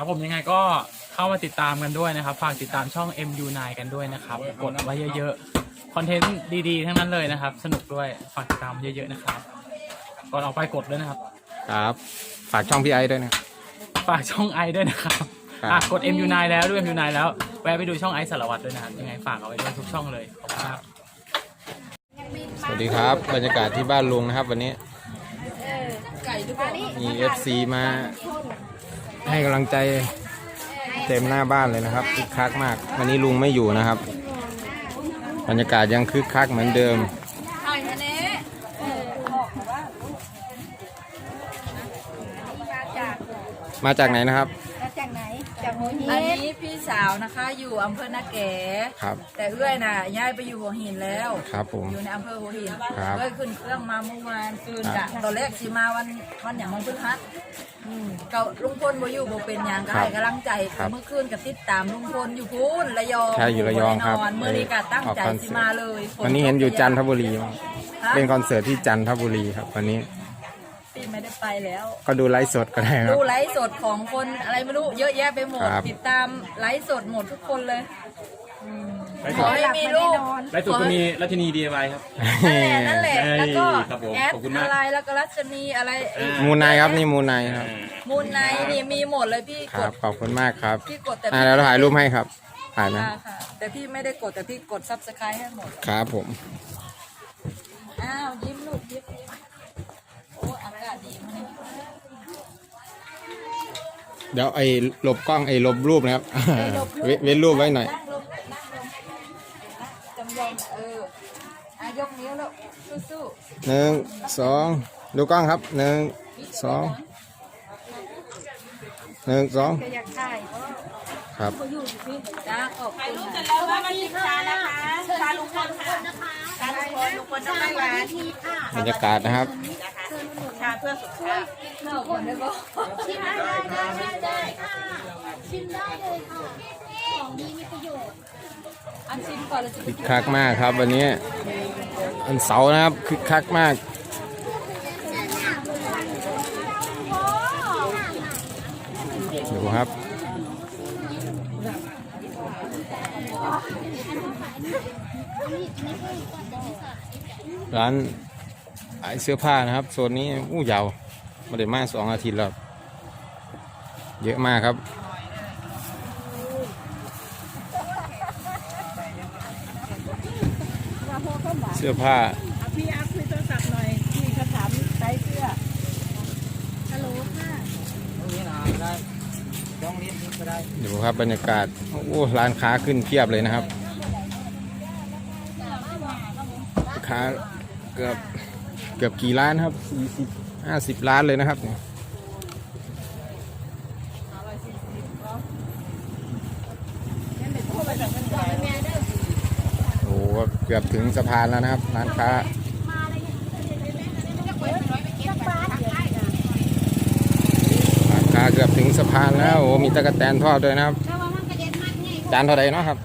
ครับผมยังไงก็เข้ามาติดตามกันด้วยนะครับ ฝากติดตามช่อง MU9 กันด้วยนะครับ กดไว้เยอะๆ คอนเทนต์ดีๆ ทั้งนั้นเลยนะครับ สนุกด้วย ฝากติดตามเยอะๆนะครับ ก่อนออกไปกดด้วยนะครับ ครับ ฝากช่องพี่ไอ้ด้วยนะ ฝากช่องไอด้วยนะครับครับ อะกด MU9 แล้วด้วย MU9 แล้ว แวะไปดูช่องไอสารวัตรด้วยนะครับ ยังไงฝากเอาไว้ด้วยทุกช่องเลย ขอบคุณครับ สวัสดีครับ บรรยากาศที่บ้านลุงนะครับ วันนี้มี FC มา ให้กำลังใจเต็มหน้าบ้านเลยนะครับคึกคักมาก วันนี้ลุงไม่อยู่นะครับ บรรยากาศยังคึกคักเหมือนเดิมถ่ายมาเนี้มาจากไหนนะครับมาจากไหน จากหัวหิน พี่สาวนะคะอยู่อำเภอนาแก่ครับ แต่เอื้อยน่ะย้ายไปอยู่หัวหินแล้วครับผมอยู่ในอำเภอหัวหินครับเอื้อยขึ้นเครื่องมาเมื่อวานคืนครักะบตอนแรกสิมาวันวันอย่างมันพฤหัสอืมก็ลุงพลบ่อยู่บ่เป็นหยังก็ครับให้กำลังใจครับเมื่อคืนกับติดตามลุงพลอยู่พูนระยองใช่อยู่ระยองครับแน่นนเมื่อนี้ก็ตั้งใจออกคอนเสิสิร์ตมาเลยฝวันนี้เห็นอยู่จันทบุรีฮะเล่นคอนเสิร์ตที่จันทบุรีครับวันนี้พี่ ไม่ได้ไปแล้ว ก็ดูไลฟ์สดก็ได้ครับ ดูไลฟ์สดของคนอะไรไม่รู้เยอะแยะไปหมด ครับ ติดตามไลฟ์สดหมดทุกคนเลยไลฟ์ขสอดให้มีลูกไลฟ์สดก็มีรัชนี DIY ครับ นั่นแหละนั่นแหละเฮ้ยแล้วก็ครับผมแอดขอบคุณมาก อะไรแล้วก็รัชนีอะไรมูนายครับนี่มูนายครับ มูลไนนี่มีหมดเลยพี่คกรับด ขอบคุณมากครับพี่กดแต่ อ่าพี่แล้วเราถ่ายรูปให้ครับ ถ่ายไหมอ่าค่ะ แต่พี่ไม่ได้กดแต่พี่กดซับสไครต์ให้หมด ครับผม อ้าวยิ้มลูกยิ้มยิ้มโอ้อากาศดีมาก เดี๋ยวไอ้หลบกล้องไอ้หลบรูปนะครับเว้นเว้นรูปไว้หน่อยนั่งลงนั่งลงจำยอมเอออายกนิ้วแล้วสู้หนึ่งสองดูกล้องครับหนึ่งสองหนึ่งสองๆอยากถ่ายครับ จ้าขอบคุณค่ะแล้วว่ามันติดตานะคะตาลุงพลค่ะตาลุงพลลุงพลน้ำไม่หวานบรรยากาศนะครับ ชาเพื่อสุขภาพเข้าก่อนได้ปะชิมได้ได้ได้ได้ค่ะ ชิมได้เลยค่ะ ของดีมีประโยชน์ อันชิมก่อนเลยคึกคักมากครับวันนี้วันเสาร์นะครับคึกคักมาก ดูครับ ร้าน ขายเสื้อผ้านะครับโซนนี้อู้ยาวมาได้มาสองอาทิตย์แล้วเยอะมากครับ เสื้อผ้าพี่อาคุยโทรศัพท์หน่อยพี่เขาถามไซส์เสื้อฮัลโหลค่ะดูครับบรรยากาศโอ้ร้านค้าขึ้นเพียบเลยนะครับ ค้าเกือบ เกือบกี่ร้านครับสี่สิบห้าสิบล้านเลยนะครับเนี่ยโอ้เกือบถึงสะพานแล้วนะครับ ร้านค้าร้านค้าเกือบถึงสะพานแล้วโอ้มีตะกแตนทอดด้วยนะครับ จานเท่าไหร่เนาะครับ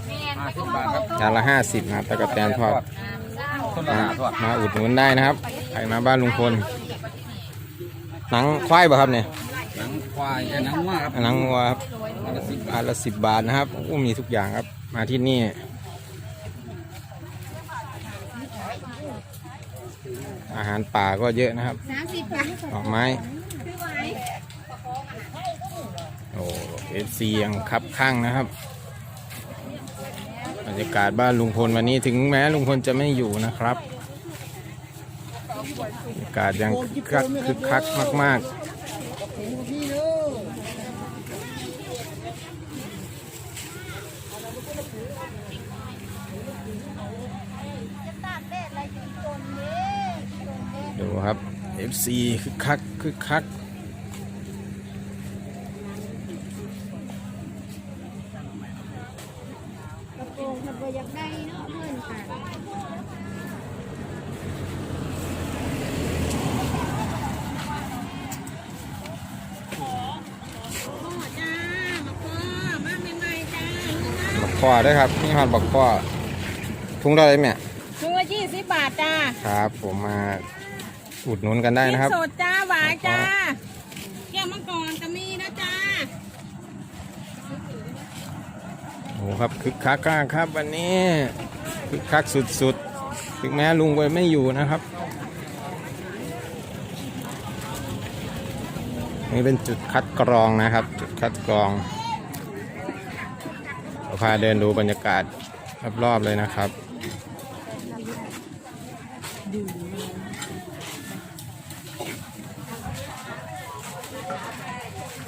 จานละห้าสิบนะครับตะกแตนทอดมามาอุดหนุนได้นะครับ ใครมาบ้านลุงพล หนังควายป่ะครับเนี่ย หนังควายกับหนังว่าครับหนังวัวครับอันละสิบบาทอันละสิบบาทนะครับโอ้มีทุกอย่างครับ มาที่นี่ อาหารป่าก็เยอะนะครับสามสิบบาทดอกไม้โอ้เอฟซียังคับข้างนะครับบรรยากาศบ้านลุงพลวันนี้ถึงแม้ลุงพลจะไม่อยู่นะครับ บรรยากาศยังคึกคักคึกคักมาก ๆดูครับ FC คึกคักคึกคักกระโปรงกระโปรงอยากได้เนาะเพื่อนค่ะ ข้อด้วยครับนี่ฮอดบักข้อทุ่งเท่าไหรแม่ถุงละยี่สิบบาทจ้าครับ ผมมาอุดหนุนกันได้นะครับสดจ้าหวานจ้าเกี่ยวมังกรก็มีนะจ้าโอ้ครับคึกคักมากครับวันนี้คึกคักสุดๆถึงแม้ลุงไปไม่อยู่นะครับนี่เป็นจุดคัดกรองนะครับ จุดคัดกรอง เราพาเดินดูบรรยากาศรอบๆเลยนะครับ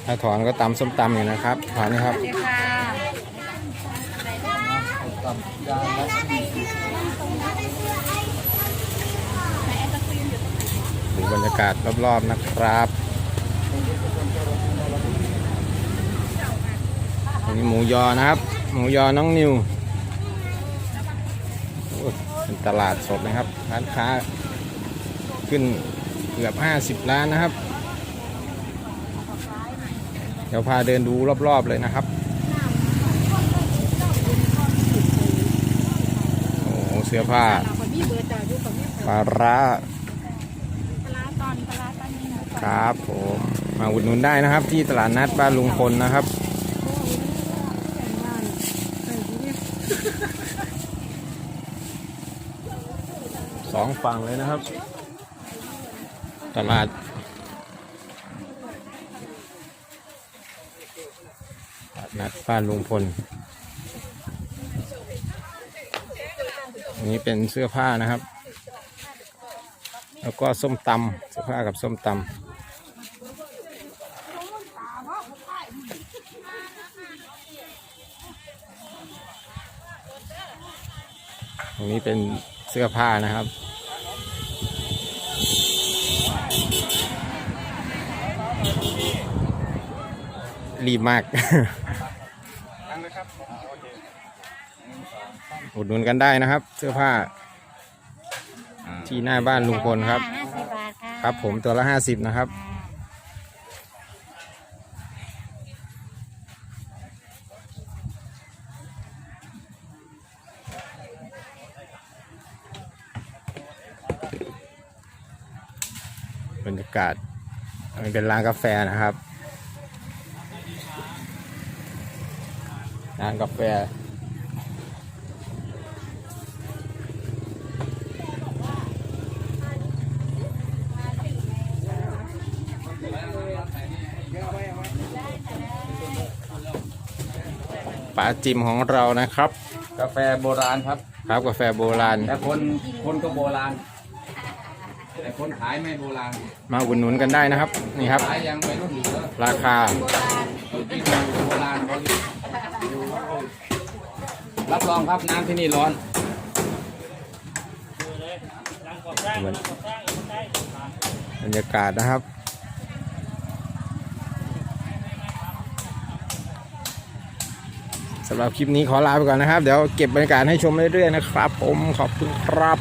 ถ้าถอนก็ตำส้มตำอยู่นะครับ ถอนนี่ครับดูบรรยากาศรอบๆนะครับนนี้หมูยอนะครับ หมูยอน้องนิวเป็นตลาดสดนะครับร้านค้าขึ้นเกือบ 50 ล้านนะครับ เดี๋ยวพาเดินดูรอบ ๆ เลยนะครับ โอ้โหเสื้อผ้าปลาร้าครับผม มาอุดหนุนได้นะครับ ที่ตลาดนัดบ้านลุงพลนะครับ องฝั่งเลยนะครับตลาดนัดบ้านลุงพลอันนี้เป็นเสื้อผ้านะครับ แล้วก็ส้มตำเสื้อผ้ากับส้มตำอันนี้เป็น เสื้อผ้านะครับ รีบมากอุดหนุนกันได้นะครับ เสื้อผ้า ที่หน้าบ้านลุงพลครับห้าสิบบาทค่ะครับผมตัวละห้าสิบนะครับ บรรยากาศมันเป็นร้านกาแฟนะครับ ร้านกาแฟปลาจิมของเรานะครับ กาแฟโบราณครับ ครับกาแฟโบราณ แต่คนคนก็โบราณ แต่คนขายไม่โบราณมาอุดหนุนกันได้นะครับ นี่ครับ ขายยังไม่รุ่นอยู่เลยราคาอยู่ที่ดูโบราณเขาอยู่รับรองครับน้ำที่นี่ร้อนบรรยากาศนะครับ สำหรับคลิปนี้ขอลาไปก่อนนะครับ เดี๋ยวเก็บบรรยากาศให้ชมเรื่อยๆนะครับ ผมขอบคุณครับ